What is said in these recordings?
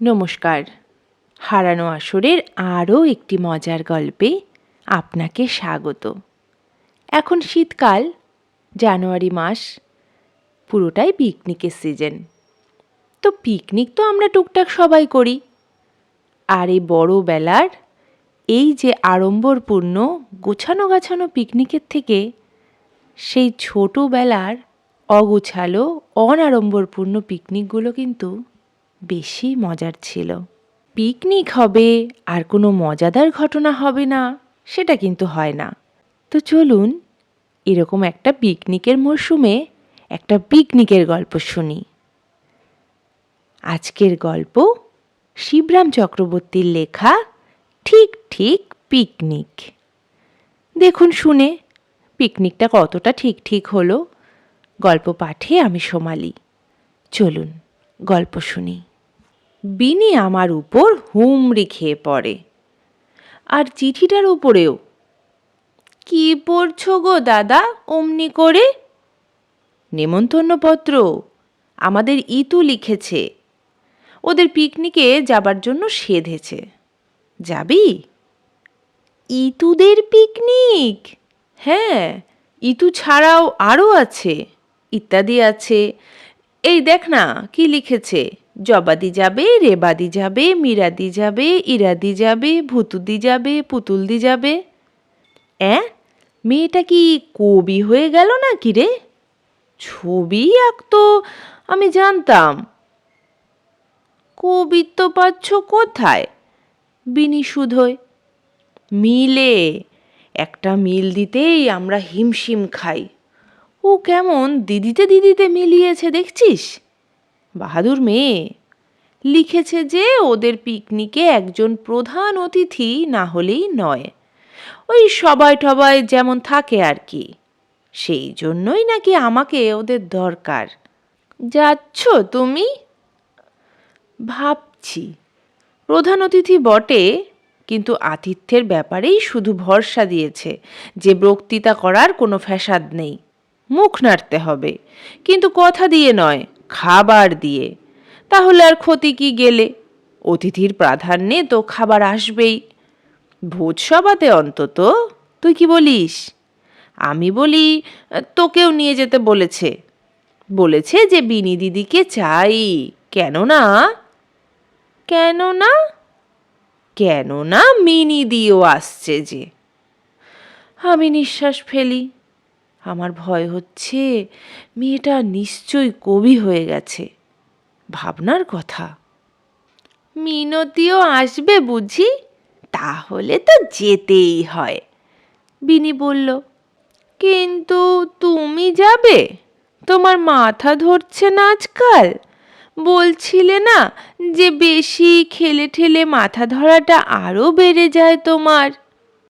নমস্কার। হারানো আসরের আরও একটি মজার গল্পে আপনাকে স্বাগত। এখন শীতকাল, জানুয়ারি মাস, পুরোটাই পিকনিকের সিজন। তো পিকনিক তো আমরা টুকটাক সবাই করি। আর এই বড় বেলার এই যে আড়ম্বরপূর্ণ গোছানো গাছানো পিকনিকের থেকে সেই ছোটোবেলার অগোছালো, অনাড়ম্বরপূর্ণ পিকনিকগুলো কিন্তু বেশি মজার ছিল। পিকনিক হবে, আর কোনো মজাদার ঘটনা হবে না, সেটা কিন্তু হয় না। তো চলুন, এরকম একটা পিকনিকের মরশুমে একটা পিকনিকের গল্প শুনি। আজকের গল্প শিবরাম চক্রবর্তীর লেখা ঠিক ঠিক পিকনিক। দেখুন শুনে, পিকনিকটা কতটা ঠিক ঠিক হলো। গল্প পাঠে আমি সোমালি। চলুন, গল্প শুনি। বিনি আমার উপর হুমড়ি খেয়ে পড়ে। আর চিঠিটার উপরেও, কি পড়ছো গো দাদা অমনি করে? নেমন্তন্নপত্র আমাদের ইতু লিখেছে। ওদের পিকনিকে যাবার জন্য সেধেছে। যাবি? ইতুদের পিকনিক? হ্যাঁ ইতু ছাড়াও আরও আছে, ইত্যাদি আছে। এই দেখ না, কি লিখেছে? জবাদি যাবে, রেবাদি যাবে, মিরাদি যাবে, ইরাদি যাবে, ভুতুদি যাবে, পুতুলদি যাবে। অ্যাঁ? মেয়েটা কি কবি হয়ে গেল না কি রে? ছবি আঁকতো, আমি জানতাম। কবিত্ব পাচ্ছ কোথায়? বিনি শুধোয় মিলে, একটা মিল দিতেই আমরা হিমশিম খাই। ও কেমন, দিদিতে দিদিতে মিলিয়েছে, দেখছিস? বাহাদুর মেয়ে। লিখেছে যে ওদের পিকনিকে একজন প্রধান অতিথি না হলেই নয়। ওই সবাই টবাই যেমন থাকে আর কি। সেই জন্যই নাকি আমাকে ওদের দরকার। যাচ্ছ তুমি? ভাবছি। প্রধান অতিথি বটে, কিন্তু আতিথ্যের ব্যাপারেই শুধু ভরসা দিয়েছে যে বক্তৃতা করার কোনো ফ্যাসাদ নেই। মুখ নাড়তে হবে, কিন্তু কথা দিয়ে নয়। খাবার দিয়ে। তাহলে আর ক্ষতি কি গেলে? অতিথির প্রাধান্যে তো খাবার আসবেই। ভোজ সভাতে অন্তত, তুই কি বলিস? আমি বলি, তোকেও নিয়ে যেতে বলেছে। বলেছে যে বিনি দিদিকে চাই। কেন না কেননা? কেননা? কেননা মিনি দিও আসছে যে। আমি নিঃশ্বাস ফেলি। আমার ভয় হচ্ছে, মেয়েটা নিশ্চয়ই কবি হয়ে গেছে। ভাবনার কথা। মিনতিও আসবে বুঝি? তাহলে তো যেতেই হয়। বিনি বলল, কিন্তু তুমি যাবে? তোমার মাথা ধরছে না আজকাল? বলছিলে না যে বেশি খেলে ঠেলে মাথা ধরাটা আরও বেড়ে যায় তোমার?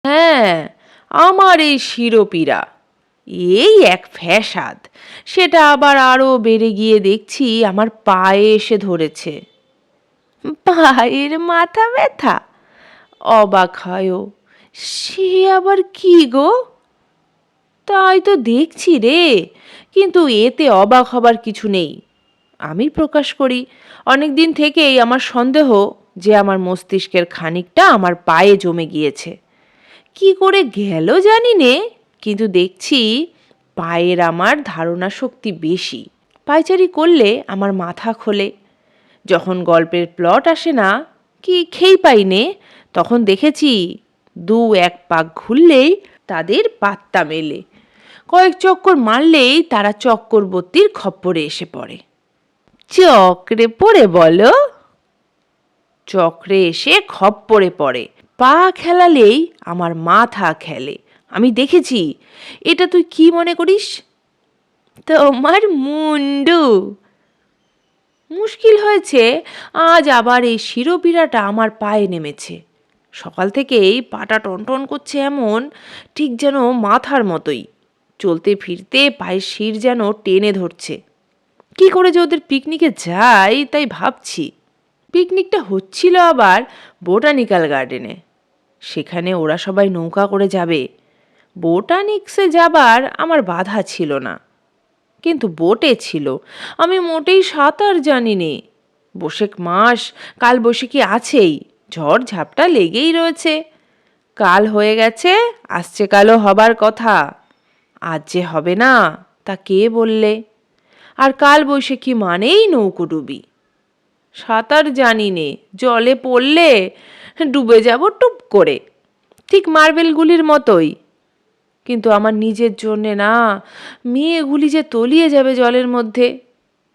হ্যাঁ আমার এই শিরোপীরা। এই এক ফ্যাসাদ। সেটা আবার আরও বেড়ে গিয়ে দেখছি আমার পায়ে এসে ধরেছে। পায়ের মাথা ব্যথা। অবাক হয়ও সে আবার কি গো? তাই তো দেখছি রে। কিন্তু এতে অবাক হবার কিছু নেই। আমি প্রকাশ করি, অনেক দিন থেকেই আমার সন্দেহ যে আমার মস্তিষ্কের খানিকটা আমার পায়ে জমে গিয়েছে। কি করে গেল জানি নে। কিন্তু দেখছি পায়ের আমার ধারণা শক্তি বেশি। পায়চারি করলে আমার মাথা খোলে। যখন গল্পের প্লট আসে না, কি খেই পাই নে, তখন দেখেছি দু এক পাক ঘুরলেই তাদের পাত্তা মেলে। কয়েক চক্কর মারলেই তারা চক্করবর্তীর খপ্পরে এসে পড়ে। চক্রে পড়ে বলো? চক্রে এসে খপ্পরে পড়ে। পা খেলালেই আমার মাথা খেলে। আমি দেখেছি। এটা তুই কি মনে করিস? তোমার মুন্ডু। মুশকিল হয়েছে, আজ আবার এই শিরোপীড়াটা আমার পায়ে নেমেছে। সকাল থেকেই পাটা টনটন করছে এমন, ঠিক যেন মাথার মতোই। চলতে ফিরতে পায়ের শির যেন টেনে ধরছে। কি করে যে ওদের পিকনিকে যাই, তাই ভাবছি। পিকনিকটা হচ্ছিল আবার বোটানিক্যাল গার্ডেনে। সেখানে ওরা সবাই নৌকা করে যাবে। বোটানিক্সে যাবার আমার বাধা ছিল না। কিন্তু বোটে ছিল। আমি মোটেই সাঁতার জানি নে বসেক মাস, কাল বৈশাখী আছেই? ঝড় ঝাপটা লেগেই রয়েছে। কাল হয়ে গেছে, আসছে কালও হবার কথা। আজ যে হবে না, তা কে বললে? আর কাল বৈশাখী মানেই নৌকোডুবি সাঁতার জানি নে জলে পড়লে ডুবে যাব টুপ করে। ঠিক মার্বেলগুলির মতোই। কিন্তু আমার নিজের জন্যে না। মেয়েগুলি যে তলিয়ে যাবে জলের মধ্যে,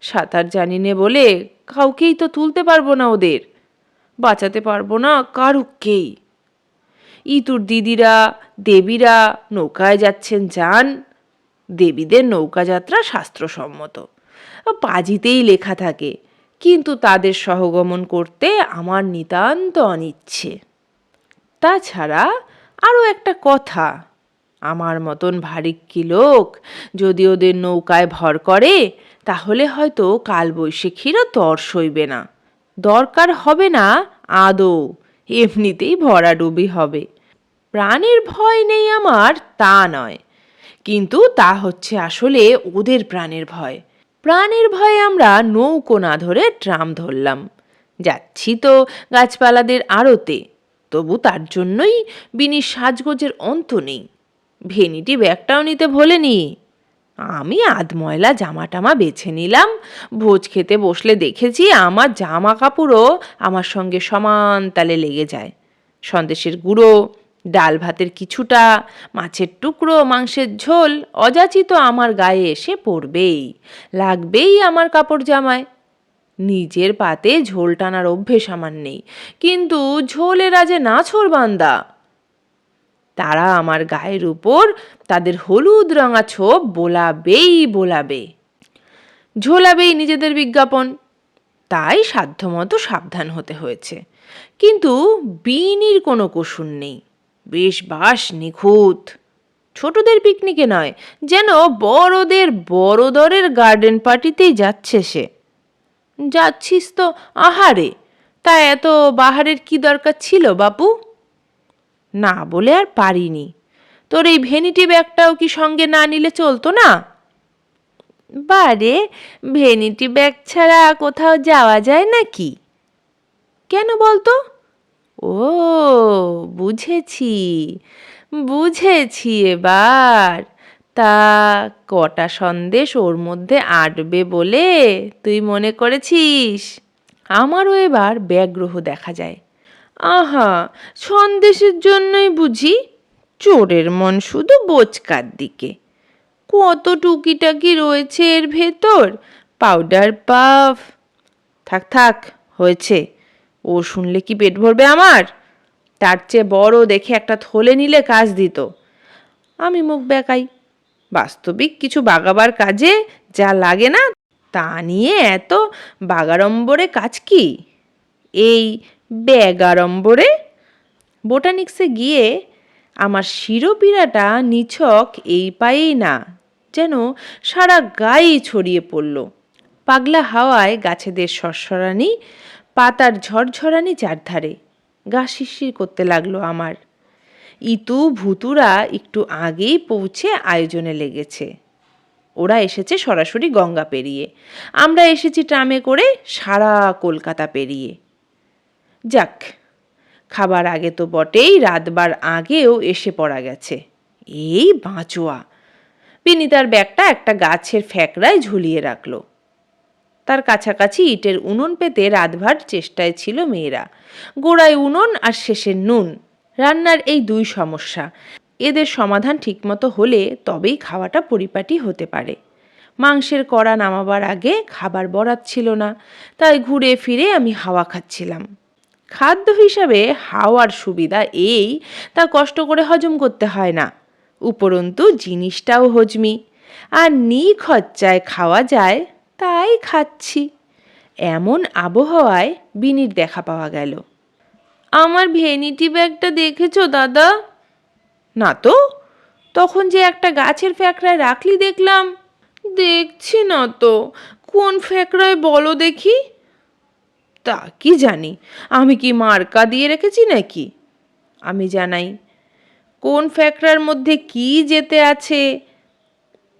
সাঁতার জানি নে বলে কাউকেই তো তুলতে পারব না ওদের। বাঁচাতে পারব না কারুককেই ইতুর দিদিরা, দেবীরা নৌকায় যাচ্ছেন যান। দেবীদের নৌকাযাত্রা শাস্ত্রসম্মত। পাজিতেই লেখা থাকে, কিন্তু তাদের সহগমন করতে আমার নিতান্ত অনিচ্ছে। তাছাড়া আরও একটা কথা। আমার মতন ভারিক্কি লোক? যদি ওদের নৌকায় ভর করে, তাহলে হয়তো কালবৈশাখীরও তর সইবে না। দরকার হবে না আদৌ, এমনিতেই ভরাডুবি হবে। প্রাণের ভয় নেই আমার, তা নয়। কিন্তু তা হচ্ছে আসলে ওদের প্রাণের ভয়। প্রাণের ভয়ে আমরা নৌকো না ধরে ট্রাম ধরলাম। যাচ্ছি তো গাছপালাদের আড়তে, তবু তার জন্যই বিনির সাজগোজের অন্ত নেই। ভেনিটি ব্যাগটাও নিতে ভোলেনি। আমি আধময়লা জামা টামা বেছে নিলাম। ভোজ খেতে বসলে দেখেছি আমার জামা কাপড়ও আমার সঙ্গে সমান তালে লেগে যায়। সন্দেশের গুঁড়ো, ডাল ভাতের কিছুটা, মাছের টুকরো, মাংসের ঝোল, অযাচিত আমার গায়ে এসে পড়বেই। লাগবেই আমার কাপড় জামায়। নিজের পাতে ঝোল টানার অভ্যেস আমার নেই। কিন্তু ঝোলেরা যে নাছর বান্দা। তারা আমার গায়ের উপর তাদের হলুদ রঙা ছোপ বোলাবেই বোলাবে, ঝোলাবেই নিজেদের বিজ্ঞাপন। তাই সাধ্যমতো সাবধান হতে হয়েছে। কিন্তু বিনির কোনো কসুর নেই। বেশ বাস নিখুঁত। ছোটদের পিকনিকে নয়, যেন বড়দের বড় দরের গার্ডেন পার্টিতেই যাচ্ছে সে। যাচ্ছিস তো আহারে, তা এত বাহারের কি দরকার ছিল বাপু? না বলে আর পারিনি। তোর এই ভেনিটি ব্যাগটাও কি সঙ্গে না নিলে চলতো না? বারে, ভেনিটি ব্যাগ ছাড়া কোথাও যাওয়া যায় নাকি? কেন বলতো? ও, বুঝেছি বুঝেছি এবার। তা কটা সন্দেশ ওর মধ্যে আটবে বলে তুই মনে করেছিস? আমারও এবার ব্যাগ্রহ দেখা যায়। আহা, সন্দেশের জন্যই বুঝি চোরের মন শুধু বোচকার দিকে। কত টুকিটাকি রয়েছে এর ভেতর? Powder puff. থাক থাক, হয়েছে। ও শুনলে কি পেট ভরবে আমার? তার চেয়ে বড় দেখে একটা থলে নিলে কাজ দিত। আমি মুখ বেকাই। বাস্তবিক কিছু বাগাবার কাজে যা লাগে না, তা নিয়ে এত বাগাড়ম্বরে কাজ কি? এই ব্যাগাড়ম্বরে। বোটানিক্সে গিয়ে আমার শিরোপীড়াটা নিছক এই পায়েই না, যেন সারা গায়েই ছড়িয়ে পড়ল। পাগলা হাওয়ায় গাছেদের সরসরানি, পাতার ঝরঝরানি চারধারে গা শিরশির করতে লাগল আমার। ইতু ভুতুরা একটু আগেই পৌঁছে আয়োজনে লেগেছে। ওরা এসেছে সরাসরি গঙ্গা পেরিয়ে। আমরা এসেছি ট্রামে করে সারা কলকাতা পেরিয়ে। যাক, খাবার আগে তো বটেই, রাতবার আগেও এসে পড়া গেছে। এই বাঁচোয়া। বিনি তার ব্যাগটা একটা গাছের ফ্যাকড়ায় ঝুলিয়ে রাখল। তার কাছাকাছি ইটের উনুন পেতে রাতভার চেষ্টায় ছিল মেয়েরা। গোড়ায় উনুন আর শেষের নুন। রান্নার এই দুই সমস্যা। এদের সমাধান ঠিকমতো হলে তবেই খাওয়াটা পরিপাটি হতে পারে। মাংসের কড়া নামাবার আগে খাবার বরাত ছিল না। তাই ঘুরে ফিরে আমি হাওয়া খাচ্ছিলাম। খাদ্য হিসাবে হাওয়ার সুবিধা এই, তা কষ্ট করে হজম করতে হয় না। উপরন্তু জিনিসটাও হজমি। আর নিখরচায় খাওয়া যায়, তাই খাচ্ছি। এমন আবহাওয়ায় বিনির দেখা পাওয়া গেল। আমার ভেনিটি ব্যাগটা দেখেছ, দাদা? না তো? তখন যে একটা গাছের ফ্যাকড়ায় রাখলি দেখলাম। দেখছি না তো। কোন ফ্যাকড়ায় বলো দেখি। তা কি জানি? আমি কি মার্কা দিয়ে রেখেছি নাকি? আমি জানাই, কোন ফ্যাকড়ার মধ্যে কি যেতে আছে?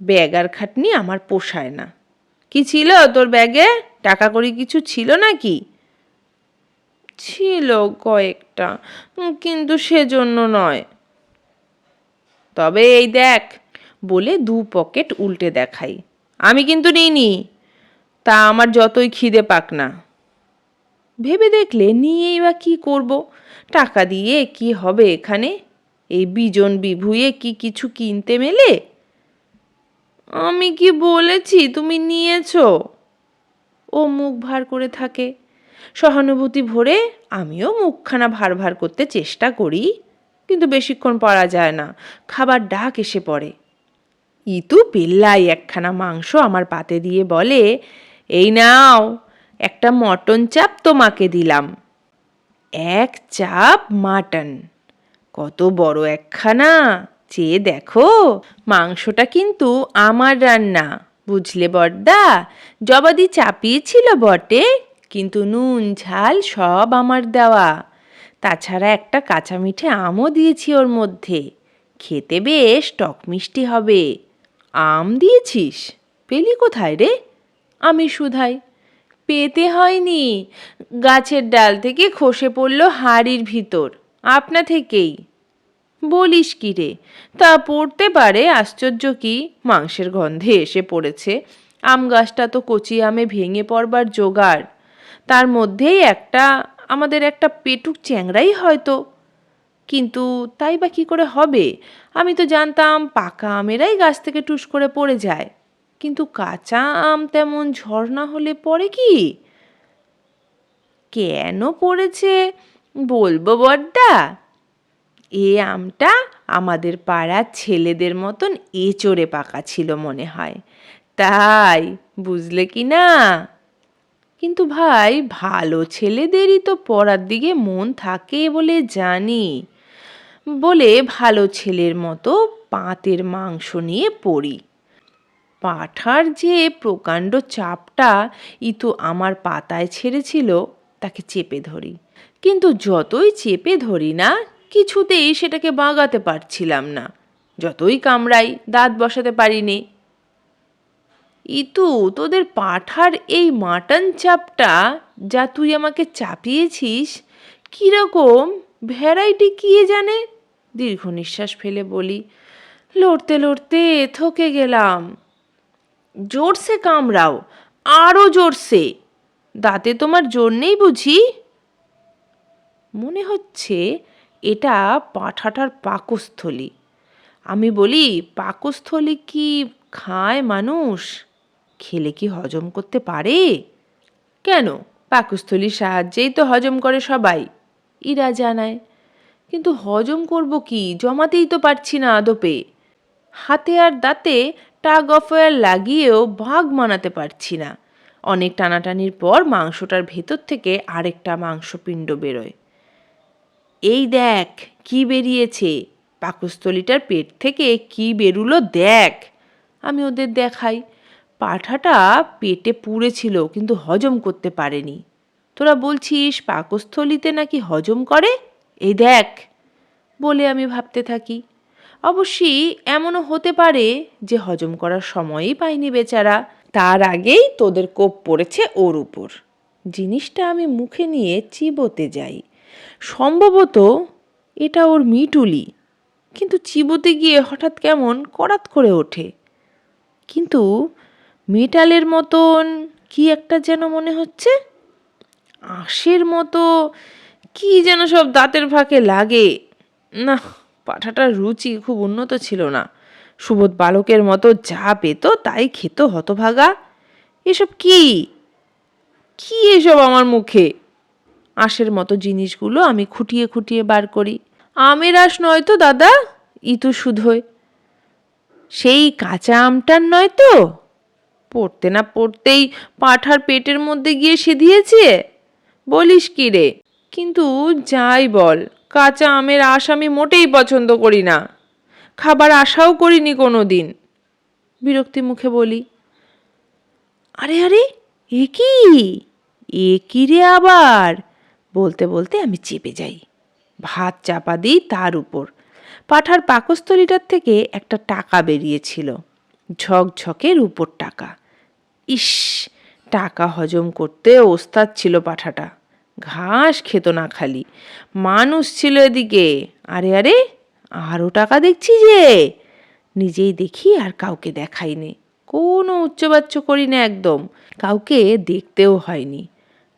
ব্যাগ আর খাটনি আমার পোষায় না। কি ছিল তোর ব্যাগে? টাকা করি কিছু ছিল নাকি? ছিল কয়েকটা কিন্তু সেজন্য নয়। তবে এই দেখ, বলে দু পকেট উল্টে দেখাই। আমি কিন্তু নিইনি। তা আমার যতই খিদে পাক না। ভেবে দেখলে নিয়েই বা কী করব? টাকা দিয়ে কি হবে এখানে? এই বিজন বিভুয়ে কি কিছু কিনতে মেলে? আমি কি বলেছি তুমি নিয়েছো? ও মুখ ভার করে থাকে। সহানুভূতি ভরে আমিও মুখখানা ভার ভার করতে চেষ্টা করি, কিন্তু বেশিক্ষণ পড়া যায় না। খাবার ডাক এসে পড়ে। ইতু পেল্লাই একখানা মাংস আমার পাতে দিয়ে বলে, এই নাও একটা মটন চাপ তোমাকে দিলাম। এক চাপ মাটন। কত বড় একখানা। চেয়ে দেখো, মাংসটা কিন্তু আমার রান্না, বুঝলে বড়দা জবাদি চাপিয়েছিল বটে, কিন্তু নুন, ঝাল সব আমার দেওয়া। তাছাড়া একটা কাঁচা মিঠে আমও দিয়েছি ওর মধ্যে। খেতে বেশ টক মিষ্টি হবে। আম দিয়েছিস? পেলি কোথায় রে? আমি শুধাই পেতে হয়নি। গাছের ডাল থেকে খসে পড়ল হাড়ির ভিতর। আপনা থেকেই। বলিস কি রে? তা পড়তে পারে, আশ্চর্য কি? মাংসের গন্ধে এসে পড়েছে। আম গাছটা তো কচি আমে ভেঙে পড়বার জোগাড়। তার মধ্যেই একটা, আমাদের একটা পেটুক চ্যাংড়াই হয়তো। কিন্তু তাই বা কী করে হবে? আমি তো জানতাম পাকা আমেরাই গাছ থেকে টুস করে পড়ে যায়। কিন্তু কাঁচা আম তেমন ঝর্ণা হলে পড়ে কি? কেন পড়েছে? বলব বড্ডা। এ আমটা আমাদের পাড়ার ছেলেদের মতন এচড়ে পাকা ছিল মনে হয়। তাই, বুঝলে কি না? কিন্তু ভাই, ভালো ছেলেদেরই তো পড়ার দিকে মন থাকে বলে জানি। বলে ভালো ছেলের মতো পাতের মাংস নিয়ে পড়ি। পাঠার যে প্রকাণ্ড চাপটা ইতু আমার পাতায় ছেড়েছিল, তাকে চেপে ধরি। কিন্তু যতই চেপে ধরি না, কিছুতেই সেটাকে বাগাতে পারছিলাম না। যতই কামড়াই, দাঁত বসাতে পারিনি। ইতু, তোদের পাঠার এই মাটন চাপটা যা তুই আমাকে চাপিয়েছিস, কীরকম, ভ্যারাইটি কি জানে? দীর্ঘ নিঃশ্বাস ফেলে বলি, লড়তে লড়তে, থকে গেলাম। জোরসে কামড়াও আরও জোরসে। দাঁতে তোমার জোর নেই বুঝি? মনে হচ্ছে এটা পাঠাটার পাকস্থলী। আমি বলি, পাকস্থলী কি খায় মানুষ? খেলে কি হজম করতে পারে? কেন? পাকস্থলীর সাহায্যেই তো হজম করে সবাই, ইরা জানায়। কিন্তু হজম করব কি? জমাতেই তো পারছি না আদপে। হাতে আর দাঁতে টাগ অফ লাগিয়েও ভাগ মানাতে পারছি না। অনেক টানাটানির পর মাংসটার ভেতর থেকে আরেকটা মাংসপিণ্ড বেরোয়। এই দেখ, কি বেরিয়েছে? পাকস্থলীটার পেট থেকে কি বেরুলো দেখ। আমি ওদের দেখাই। পাঠাটা পেটে পুড়েছিল, কিন্তু হজম করতে পারেনি। তোরা বলছিস পাকস্থলীতে নাকি হজম করে? এই দেখ, বলে আমি ভাবতে থাকি। অবশ্যই এমনও হতে পারে যে হজম করার সময়ই পায়নি বেচারা। তার আগেই তোদের কোপ পড়েছে ওর উপর। জিনিসটা আমি মুখে নিয়ে চিবোতে যাই। সম্ভবত এটা ওর মিটুলি। কিন্তু চিবোতে গিয়ে হঠাৎ কেমন করাত করে ওঠে। কিন্তু মেটালের মতন কি একটা যেন মনে হচ্ছে? আঁশের মতো কি যেন সব দাঁতের ফাঁকে লাগে। না পাঠাটার রুচি খুব উন্নত ছিল না। সুবোধ বালকের মতো যা পেত তাই খেত হতভাগা। এসব কি? কি এসব আমার মুখে? আঁশের মতো জিনিসগুলো আমি খুঁটিয়ে খুঁটিয়ে বার করি। আমের আঁশ নয় তো, দাদা? ইতু শুধোয় সেই কাঁচা আমটার নয় তো? পড়তে না পড়তেই পাঠার পেটের মধ্যে গিয়ে সেধিয়েছে? বলিস কি রে? কিন্তু যাই বল কাঁচা আমের আশ আমি মোটেই পছন্দ করি না। খাবার আশাও করিনি কোনো দিন বিরক্তি মুখে বলি, আরে আরে, এ কি? এ কি রে আবার? বলতে বলতে আমি চেপে যাই। ভাত চাপা দিই তার উপর। পাঠার পাকস্থলীটার থেকে একটা টাকা বেরিয়েছিল। ঝকঝকে রূপোর টাকা। ইস, টাকা হজম করতে ওস্তাদ ছিল পাঠাটা। ঘাস খেত না খালি। মানুষ ছিল এদিকে। আরে আরে আরও টাকা দেখছি যে। নিজেই দেখি আর কাউকে দেখাইনি কোনো উচ্চবাচ্য করি না একদম। কাউকে দেখতেও হয়নি।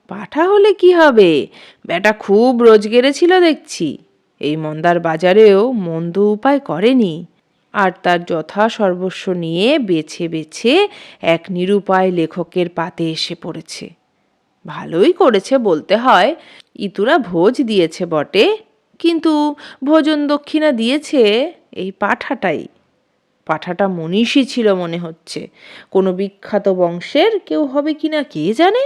পাঠা হলে কি হবে? বেটা খুব রোজগেরে ছিল দেখছি। এই মন্দার বাজারেও মন্দ উপায় করেনি। আর তার যথা সর্বস্ব নিয়ে বেছে বেছে এক নিরুপায় লেখকের পাতে এসে পড়েছে। ভালোই করেছে বলতে হয়। ইতুরা ভোজ দিয়েছে বটে, কিন্তু ভোজন দক্ষিণা দিয়েছে এই পাঠাটাই। পাঠাটা মনীষী ছিল মনে হচ্ছে। কোনো বিখ্যাত বংশের কেউ হবে কি না কে জানে?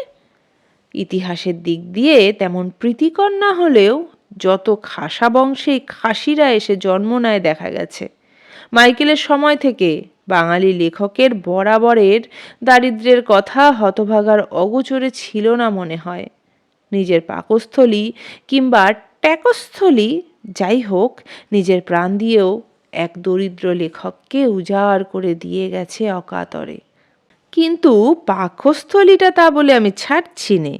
ইতিহাসের দিক দিয়ে তেমন প্রীতিকর না হলেও যত খাসা বংশে খাসিরা এসে জন্ম নেয় দেখা গেছে। মাইকেলের সময় থেকে বাঙালি লেখকের বরাবরের দারিদ্র্যের কথা হতভাগার অগোচরে ছিল না মনে হয়। নিজের পাকস্থলী কিংবা ট্যাকস্থলী যাই হোক, নিজের প্রাণ দিয়েও এক দরিদ্র লেখককে উজাড় করে দিয়ে গেছে অকাতরে। কিন্তু পাকস্থলীটা তা বলে আমি ছাড়ছি নে।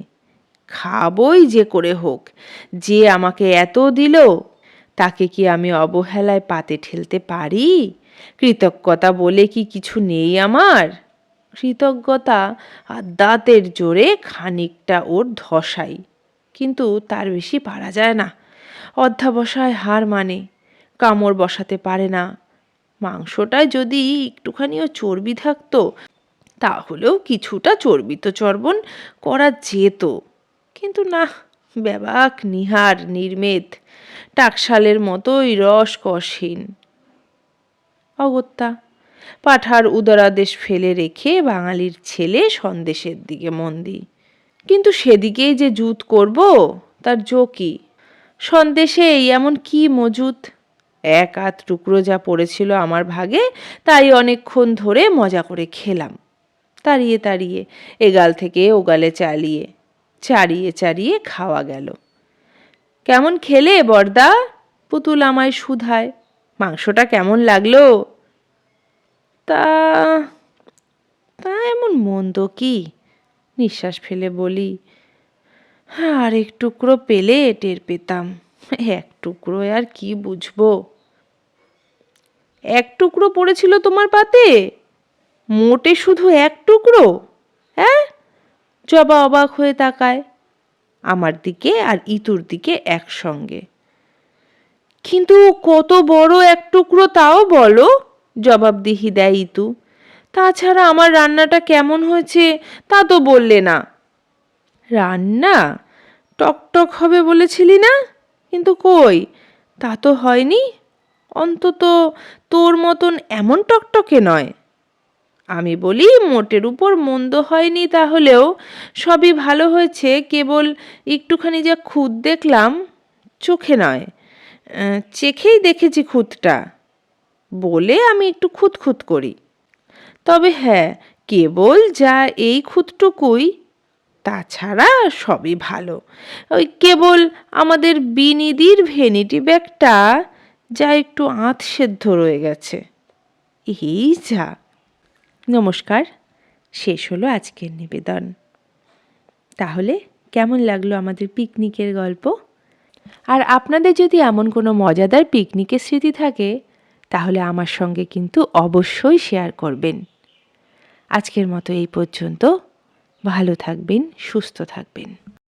খাবই যে করে হোক, যে আমাকে এত দিল, তাকে কি আমি অবহেলায় পাতে ঠেলতে পারি? কৃতজ্ঞতা বলে কি কিছু নেই আমার? কৃতজ্ঞতা আর দাঁতের জোরে খানিকটা ওর ধসাই। কিন্তু তার বেশি পারা যায় না। অধ্যাবসায় হার মানে কামড় বসাতে পারে না। মাংসটায় যদি একটুখানিও চর্বি থাকতো, তাহলেও কিছুটা চর্বিত চর্বণ করা যেত। কিন্তু না, ব্যাবাক, নিহার, নির্মেদ, টাকশালের মতোই রস কষহীন অগত্যা। পাঠার উদরাদেশ ফেলে রেখে বাঙালির ছেলে সন্দেশের দিকে মন দিই। কিন্তু সেদিকেই যে জুত করব, তার জো কি? সন্দেশে এমন কি মজুত? এক আধ টুকরো যা পড়েছিল আমার ভাগে, তাই অনেকক্ষণ ধরে মজা করে খেলাম। তাড়িয়ে তাড়িয়ে, এগাল থেকে ওগালে চালিয়ে, চাড়িয়ে চাড়িয়ে খাওয়া গেল। কেমন খেলে বর্দা? পুতুল আমায় শুধায়। মাংসটা কেমন লাগল? তা তা এমন মন্দ কি? নিঃশ্বাস ফেলে বলি, আর এক টুকরো পেলে টের পেতাম, এক টুকরো আর কি বুঝব? এক টুকরো পড়েছিল তোমার পাতে? মোটে শুধু এক টুকরো? হ্যাঁ? জবা অবাক হয়ে তাকায়, আমার দিকে আর ইতুর দিকে একসঙ্গে। কিন্তু কত বড় এক টুকরো তাও বলো, জবাবদিহি দেয় ইতু। তাছাড়া আমার রান্নাটা কেমন হয়েছে তা তো বললে না। রান্না? টকটক হবে বলেছিলি না? কিন্তু কই? তা তো হয়নি। অন্তত তোর মতন এমন টকটকে নয়। আমি বলি মোটের উপর মন্দ হয়নি তাহলেও সবই ভালো হয়েছে, কেবল একটুখানি যা খুদ দেখলাম চোখে নয়। চেখেই দেখেছি খুঁতটা। বলে আমি একটু খুঁতখুত করি। তবে হ্যাঁ কেবল যা এই খুঁতটুকুই, তাছাড়া সবই ভালো। ওই কেবল আমাদের বিনিদির ভেনিটি ব্যাগটা যা একটু আঁত সেদ্ধ রয়ে গেছে। এই যা। নমস্কার, শেষ হলো আজকের নিবেদন। তাহলে কেমন লাগল আমাদের পিকনিকের গল্প? আর আপনাদের যদি এমন কোনো মজাদার পিকনিকের স্মৃতি থাকে, তাহলে আমার সঙ্গে কিন্তু অবশ্যই শেয়ার করবেন। আজকের মতো এই পর্যন্ত। ভালো থাকবেন, সুস্থ থাকবেন।